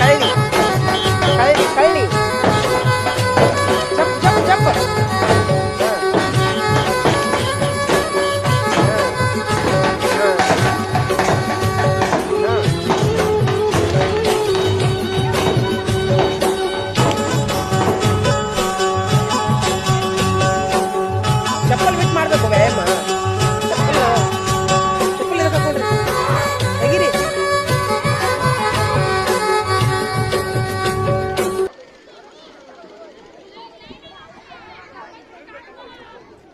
కళ్ళి కళ్ళి కళ్ళి చెప్పు చెప్పు చెప్పు ಚಪ್ಪಲ್ ಬಿಟ್ಟು ಮಾಡ್ಬೇಕು ವ್ಯಾಯಾಮ